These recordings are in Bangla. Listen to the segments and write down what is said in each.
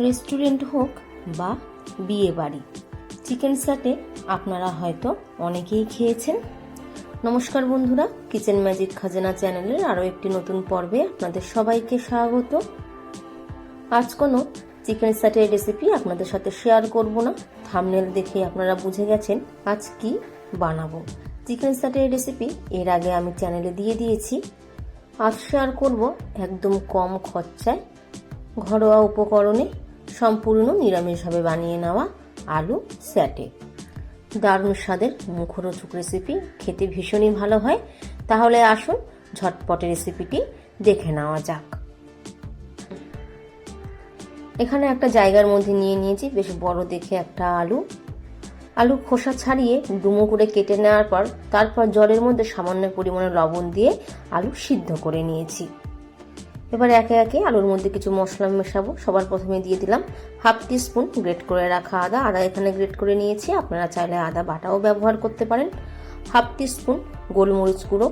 রেস্টুরেন্ট হোক বা বিয়ে বাড়ি। চিকেন স্যাটে আপনারা হয়তো অনেকেই খেয়েছেন। নমস্কার বন্ধুরা, কিচেন ম্যাজিক খাজানা চ্যানেলের আরও একটি নতুন পর্বে আপনাদের সবাইকে স্বাগত। আজ কোনো চিকেন স্যাটের রেসিপি আপনাদের সাথে শেয়ার করব না। থামনেল দেখে আপনারা বুঝে গেছেন আজ কি বানাবো। চিকেন স্যাটের রেসিপি এর আগে আমি চ্যানেলে দিয়ে দিয়েছি। আজ শেয়ার করব একদম কম খরচায় ঘরোয়া উপকরণে সম্পূর্ণ নিরামিষভাবে বানিয়ে নেওয়া আলু, স্যাটে। দারুণ স্বাদের মুখরোচক রেসিপি খেতে ভীষণই ভালো হয়। তাহলে আসুন, ঝটপটে রেসিপিটি দেখে নেওয়া যাক। এখানে একটা জায়গার মধ্যে নিয়ে নিয়েছি, বেশ বড় দেখে একটা আলু। আলু খোসা ছাড়িয়ে ডুমো করে কেটে নেওয়ার পর, তারপর জলের মধ্যে সামান্য পরিমাণে লবণ দিয়ে আলু সিদ্ধ করে নিয়েছি। এবার একে একে আলুর মধ্যে কিছু মশলা মেশাবো। সবার প্রথমে দিয়ে দিলাম হাফ টিস্পুন গ্রেট করে রাখা আদা। আদা এখানে গ্রেট করে নিয়েছি। আপনারা চাইলে আদা বাটাও ব্যবহার করতে পারেন। হাফ টিস্পুন গোলমরিচ গুঁড়ো,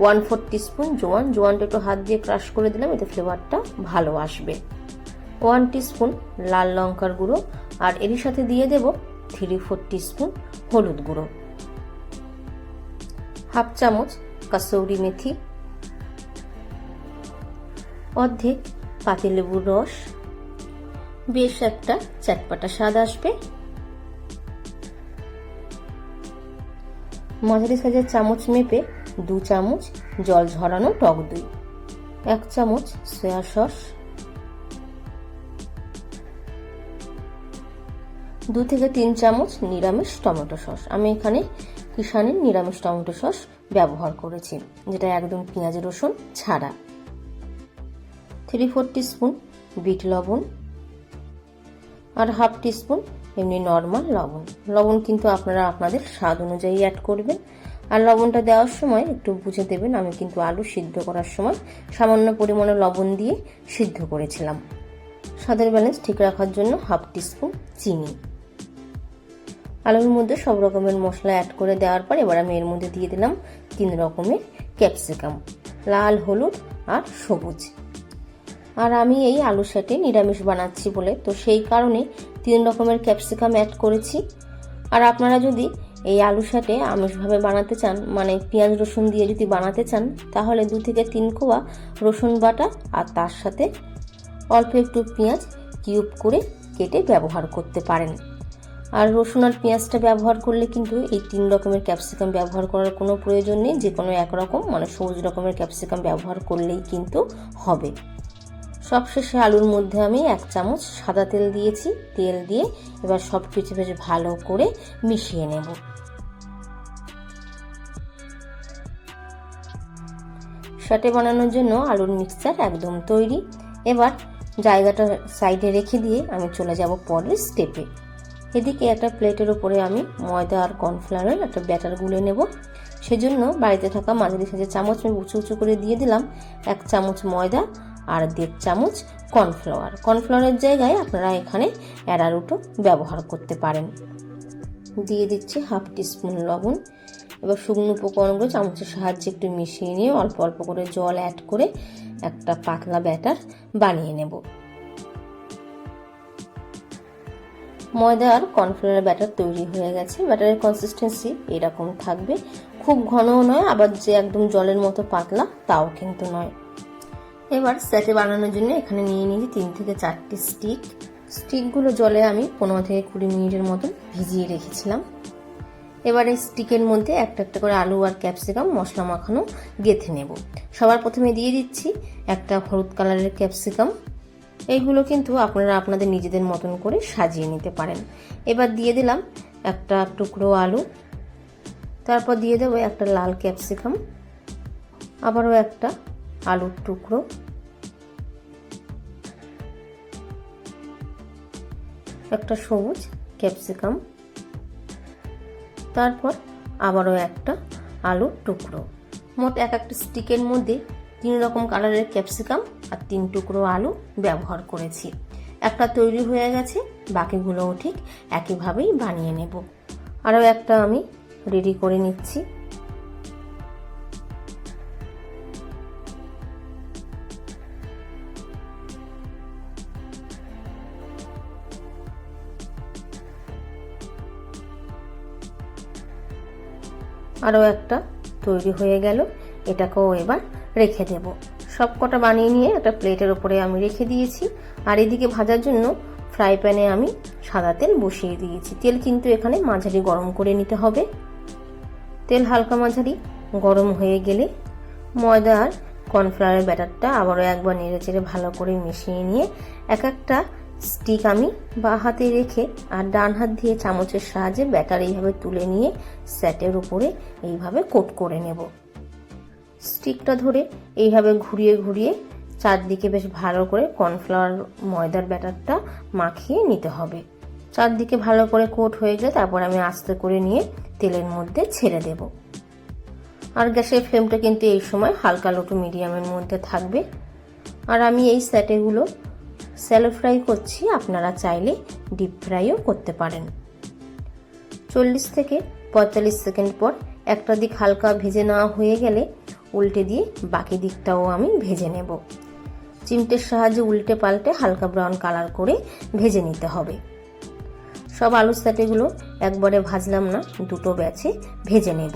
ওয়ান ফোর টিস্পুন জোয়ান। জোয়ানটা একটু হাত দিয়ে ক্রাশ করে দিলাম, এতে ফ্লেভারটা ভালো আসবে। ওয়ান টিস্পুন লাল লঙ্কার গুঁড়ো আর এরই সাথে দিয়ে দেব থ্রি ফোর টিস্পুন হলুদ গুঁড়ো। হাফ চামচ কাসৌরি মেথি অর্ধেক পাতিলেবুর রস, বেশ একটা চাটপাটা স্বাদ আসবে। মাঝারি সাইজের চামচ মেপে দু চামচ জল ঝরানো টক দই, এক চামচ সয়া সস, দু থেকে তিন চামচ নিরামিষ টমেটো সস। আমি এখানে কিষানের নিরামিষ টমেটো সস ব্যবহার করেছি, যেটা একদম পেঁয়াজ রসুন ছাড়া। থ্রি ফোর টিস্পুন বিট লবণ আর হাফ টিস্পুন এমনি নর্মাল লবণ। লবণ কিন্তু আপনারা আপনাদের স্বাদ অনুযায়ী অ্যাড করবেন। আর লবণটা দেওয়ার সময় একটু বুঝে দেবেন, আমি কিন্তু আলু সিদ্ধ করার সময় সামান্য পরিমাণে লবণ দিয়ে সিদ্ধ করেছিলাম। স্বাদের ব্যালেন্স ঠিক রাখার জন্য হাফ টিস্পুন চিনি। আলুর মধ্যে সব রকমের মশলা অ্যাড করে দেওয়ার পর এবার আমি এর মধ্যে দিয়ে দিলাম তিন রকমের ক্যাপসিকাম লাল, হলুদ আর সবুজ। আর আমি এই আলু সেটে নিরামিষ বানাচ্ছি বলে। তো সেই কারণে তিন রকমের ক্যাপসিকাম অ্যাড করেছি। আর আপনারা যদি এই আলু সেটে আমিষভাবে বানাতে চান মানে পেঁয়াজ রসুন দিয়ে যদি বানাতে চান, তাহলে দু থেকে তিন কোয়া রসুন বাটা আর তার সাথে অল্প একটু পেঁয়াজ কিউব করে কেটে ব্যবহার করতে পারেন। আর রসুন আর পেঁয়াজটা ব্যবহার করলে কিন্তু এই তিন রকমের ক্যাপসিকাম ব্যবহার করার কোনো প্রয়োজন নেই। যে কোনো একরকম মানে সবুজ রকমের ক্যাপসিকাম ব্যবহার করলেই কিন্তু হবে। সবশেষে আলুর মধ্যে আমি এক চামচ সাদা তেল দিয়েছি। তেল দিয়ে এবার সব কিছু বেশ ভালো করে মিশিয়ে নেব। শাটে বানানোর জন্য আলুর মিক্সচার একদম তৈরি। এবার জায়গাটা সাইডে রেখে দিয়ে আমি চলে যাব পরের স্টেপে। এদিকে একটা প্লেটের উপরে আমি ময়দা আর কর্নফ্লাওয়ারের একটা ব্যাটার গুলে নেব। সেজন্য বাড়িতে থাকা মাঝারি সাজে চামচ আমি উঁচু উঁচু করে দিয়ে দিলাম। এক চামচ ময়দা আর দেড় চামচ কর্নফ্লাওয়ার। কর্নফ্লাওয়ারের জায়গায় আপনারা এখানে অ্যারারুটও ব্যবহার করতে পারেন। দিয়ে দিচ্ছি হাফ টিস্পুন লবণ। এবার শুকনো উপকরণগুলো চামচের সাহায্যে একটু মিশিয়ে নিয়ে অল্প অল্প করে জল অ্যাড করে একটা পাতলা ব্যাটার বানিয়ে নেব। ময়দা আর কর্নফ্লাওয়ার ব্যাটার তৈরি হয়ে গেছে। ব্যাটারের কনসিস্টেন্সি এরকম থাকবে। খুব ঘনও নয়, আবার যে একদম জলের মতো পাতলা, তাও কিন্তু নয়। এবার স্যাটে বানানোর জন্য এখানে নিয়ে নিয়েছি তিন থেকে চারটি স্টিক। স্টিকগুলো জলে আমি পনেরো থেকে কুড়ি মিনিটের মতন ভিজিয়ে রেখেছিলাম। এবার এই স্টিকের মধ্যে একটা একটা করে আলু আর ক্যাপসিকাম মশলা মাখানো গেথে নেব। সবার প্রথমে দিয়ে দিচ্ছি একটা হলুদ কালারের ক্যাপসিকাম। এইগুলো কিন্তু আপনারা আপনাদের নিজেদের মতন করে সাজিয়ে নিতে পারেন। এবার দিয়ে দিলাম একটা টুকরো আলু। তারপর দিয়ে দেবো একটা লাল ক্যাপসিকাম। আবারও একটা আলুর টুকরো। একটা সবুজ ক্যাপসিকাম। তারপর আবারও একটা আলুর টুকরো। মোট এক একটা স্টিকের মধ্যে তিন রকম কালারের ক্যাপসিকাম আর তিন টুকরো আলু ব্যবহার করেছি। একটা তৈরি হয়ে গেছে, বাকিগুলোও ঠিক একইভাবেই বানিয়ে নেব। আরও একটা আমি রেডি করে নিচ্ছি। আরও একটা তৈরি হয়ে গেল। এটাকেও এবার রেখে দেব। সব কটা বানিয়ে নিয়ে একটা প্লেটের ওপরে আমি রেখে দিয়েছি। আর এদিকে ভাজার জন্য ফ্রাই প্যানে আমি সাদা তেল বসিয়ে দিয়েছি। তেল কিন্তু এখানে মাঝারি গরম করে নিতে হবে। তেল হালকা মাঝারি গরম হয়ে গেলে ময়দা আর কর্নফ্লাওয়ারের ব্যাটারটা আবারও একবার নেড়ে চেড়ে ভালো করে মিশিয়ে নিয়ে এক একটা স্টিক আমি বা হাতে রেখে আর ডান হাত দিয়ে চামচের সাহায্যে ব্যাটার এইভাবে তুলে নিয়ে স্যাটের উপরে এইভাবে কোট করে নেব। স্টিকটা ধরে এইভাবে ঘুরিয়ে ঘুরিয়ে চারদিকে বেশ ভালো করে কর্নফ্লাওয়ার ময়দার ব্যাটারটা মাখিয়ে নিতে হবে। চারদিকে ভালো করে কোট হয়ে গেলে তারপর আমি আস্তে করে নিয়ে তেলের মধ্যে ছেড়ে দেব। আর গ্যাসের ফ্লেমটা কিন্তু এই সময় হালকা লোটু মিডিয়ামের মধ্যে থাকবে। আর আমি এই স্যাটেগুলো স্যালো ফ্রাই করছি, আপনারা চাইলে ডিপ ফ্রাইও করতে পারেন। চল্লিশ থেকে পঁয়তাল্লিশ সেকেন্ড পর একটা দিক হালকা ভেজে নেওয়া হয়ে গেলে উল্টে দিয়ে বাকি দিকটাও আমি ভেজে নেব। চিমটের সাহায্যে উল্টে পাল্টে হালকা ব্রাউন কালার করে ভেজে নিতে হবে। সব আলু স্যাটেগুলো একবারে ভাজলাম না, দুটো ব্যাচে ভেজে নেব।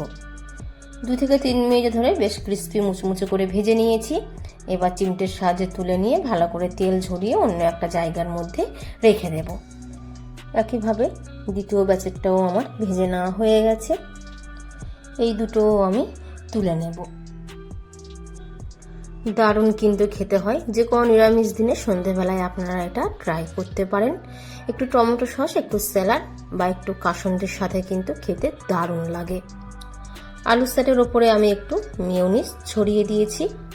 দু থেকে তিন মিনিট ধরে বেশ ক্রিস্পি মুচমুচে করে ভেজে নিয়েছি। এবার চিমটের সাহায্যে তুলে নিয়ে ভালো করে তেল ঝরিয়ে অন্য একটা জায়গার মধ্যে রেখে দেব। একইভাবে দ্বিতীয় ব্যাচেরটাও আমার ভেজে নেওয়া হয়ে গেছে। এই দুটো আমি তুলে নেব। দারুণ কিন্তু খেতে হয়। যে কোনো নিরামিষ দিনে সন্ধেবেলায় আপনারা এটা ট্রাই করতে পারেন। একটু টমেটো সস, একটু স্যালাড বা একটু কাসন্দের সাথে কিন্তু খেতে দারুণ লাগে। আলু সেটের ওপরে আমি একটু মিউনিস ছড়িয়ে দিয়েছি।